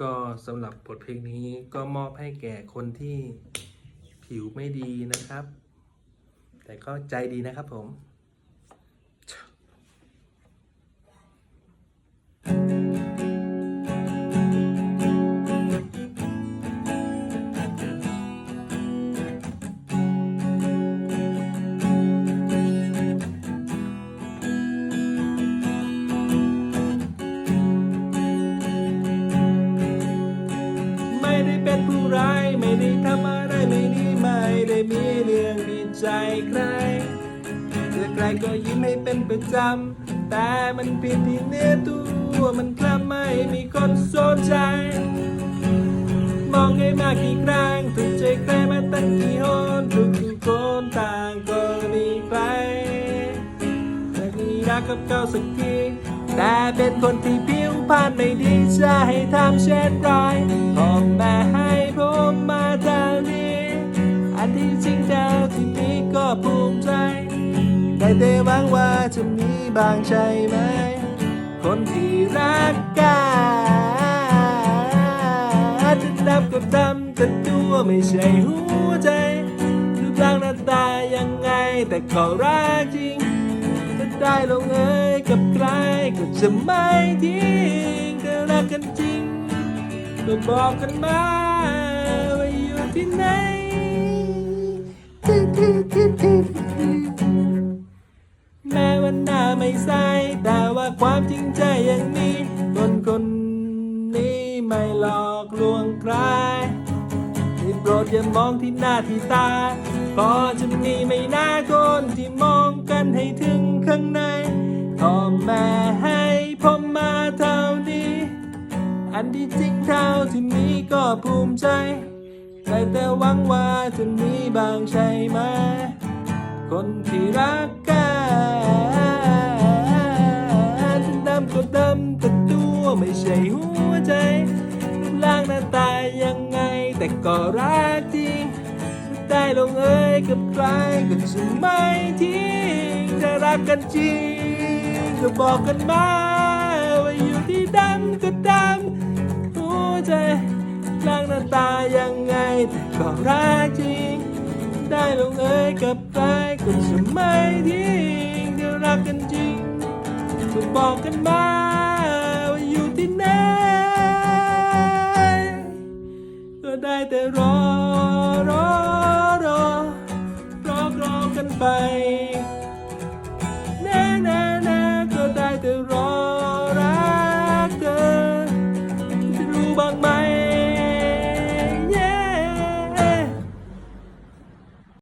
ก็สำหรับบทเพลงนี้ก็มอบให้แก่คนที่ผิวไม่ดีนะครับ แต่ก็ใจดีนะครับผม ใจใครเจอใครก็ยิ้มให้เป็นประจำ แต่มันเพียงที่เนื้อตัวมันกลับไม่มีคนสนใจ มองให้มากกี่ครั้งถูกใจใครมาตั้งกี่หนทุกคนต่างก็มีใครแต่มีรักกับเขาสักทีแต่เป็นคนที่ผิวพรรณไม่ดีจะให้ทำเช่นไรพ่อแม่ แต่หวังว่าจะมีบางใช่ไหม คนที่รักกันจะดับกับดำแต่ตัวไม่ใช่หัวใจรูปร่างหน้าตายังไงแต่ก็รักจริงถ้าได้ลงเอยกับใครก็จะไม่ทิ้งถ้ารักกันจริงก็บอกกันมา วันหน้าไม่ใสแต่ว่าความจริงใจยังมี คนคนนี้ไม่หลอกลวงใครได้โปรดอย่ามองที่หน้าที่ตาเพอจะมีไม่น่าคนที่มองกันให้ถึงข้างในพ่อแม่ให้ผมมาเท่านี้ อันที่จริงเท่าที่มีก็ภูมิใจแต่แต่หวังว่าจะมีบางใช่ไหมคนที่รักกัน ไม่ใช่หัวใจรูปร่างหน้าตายังไง แต่ก็รักจริงได้ลงเอยกับใครก็จะไม่ทิ้งถ้ารักกันจริงก็บอกกันมาว่าอยู่ที่ดำก็ดำหัวใจร่างหน้าตายังไงแต่ก็รักจริง ได้ลงเอยกับใครก็จะไม่ทิ้งเดี๋ยวรักกันจริงก็บอกกันมา ไปแน่แน่แน่ก็ได้แต่รอรักเธอจะรู้บ้างไหม